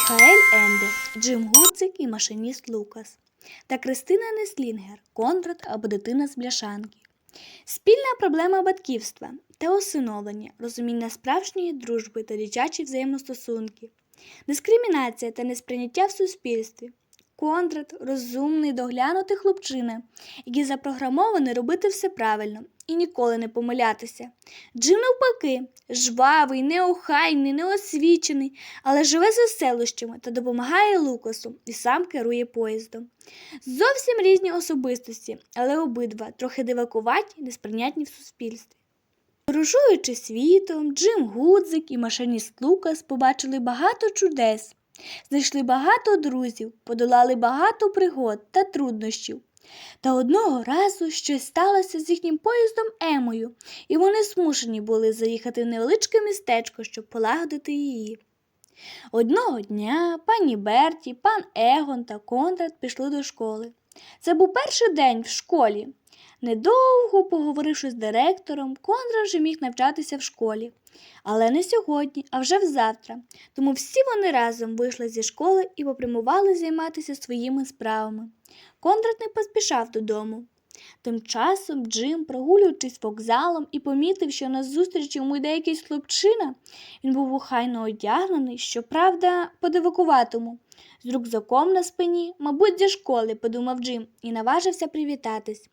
Міхаель Енде, Джим Гуцик і машиніст Лукас та Кристина Неслінгер, Конрад або дитина з бляшанки. Спільна проблема батьківства та усиновлення, розуміння справжньої дружби та дитячі взаємостосунки, дискримінація та несприйняття в суспільстві. Конрад розумний, доглянутий хлопчина, який запрограмований робити все правильно і ніколи не помилятися. Джим навпаки, жвавий, неохайний, неосвічений, але живе за селищами та допомагає Лукасу і сам керує поїздом. Зовсім різні особистості, але обидва трохи дивакуваті, несприйнятні в суспільстві. Подорожуючи світом, Джим Гудзик і машиніст Лукас побачили багато чудес, знайшли багато друзів, подолали багато пригод та труднощів. Та одного разу щось сталося з їхнім поїздом Емою, і вони змушені були заїхати в невеличке містечко, щоб полагодити її. Одного дня пані Берті, пан Егон та Конрад пішли до школи. Це був перший день в школі. Недовго поговоривши з директором, Конрад вже міг навчатися в школі. Але не сьогодні, а вже взавтра. Тому всі вони разом вийшли зі школи і попрямували займатися своїми справами. Конрад не поспішав додому. Тим часом Джим, прогулюючись вокзалом і помітив, що на зустріч йому йде якийсь хлопчина, він був охайно одягнений, щоправда, по-дивакуватому. З рюкзаком на спині, мабуть, зі школи, подумав Джим, і наважився привітатись.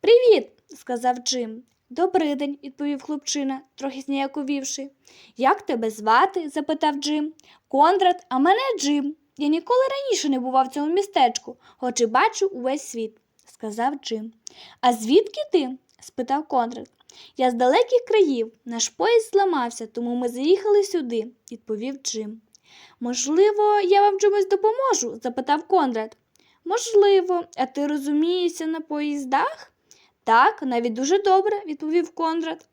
Привіт, сказав Джим. Добрий день, відповів хлопчина, трохи зніяковівши. Як тебе звати? запитав Джим. Конрад, а мене Джим. Я ніколи раніше не бував в цьому містечку, хоч і бачу увесь світ, сказав Джим. А звідки ти? спитав Конрад. Я з далеких країв. Наш поїзд зламався, тому ми заїхали сюди, відповів Джим. Можливо, я вам чимось допоможу? запитав Конрад. Можливо, а ти розумієшся на поїздах? Так, навіть дуже добре, відповів Конрад.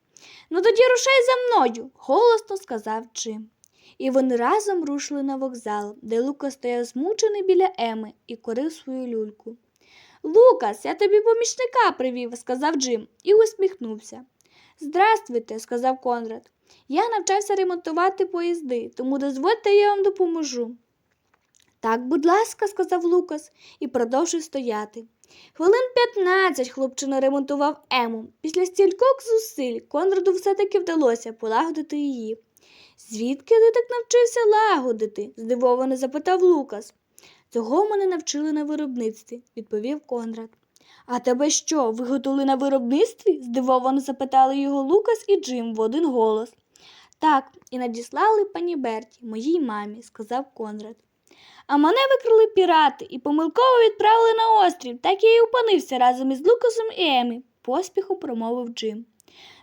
Ну тоді рушай за мною, голосно сказав Джим. І вони разом рушили на вокзал, де Лука стояв змучений біля Еми і корив свою люльку. Лукас, я тобі помічника привів, сказав Джим і усміхнувся. Здрастуйте, сказав Конрад. Я навчався ремонтувати поїзди, тому дозвольте, я вам допоможу. Так, будь ласка, сказав Лукас і продовжив стояти. Хвилин п'ятнадцять хлопчина ремонтував Ему. Після стількох зусиль Конраду все-таки вдалося полагодити її. Звідки ти так навчився лагодити? здивовано запитав Лукас. Цього мене навчили на виробництві, відповів Конрад. А тебе що, виготовили на виробництві? здивовано запитали його Лукас і Джим в один голос. Так, і надіслали пані Берті, моїй мамі, сказав Конрад. А мене викрили пірати і помилково відправили на острів, так я й опинився разом із Лукасом і Емі, поспіхом промовив Джим.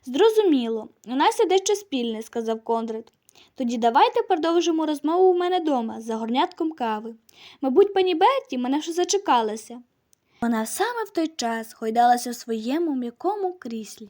Зрозуміло, у нас є дещо спільне, сказав Конрад. Тоді давайте продовжимо розмову у мене дома за горнятком кави. Мабуть, пані Бетті мене вже зачекалася. Вона саме в той час гойдалася в своєму м'якому кріслі.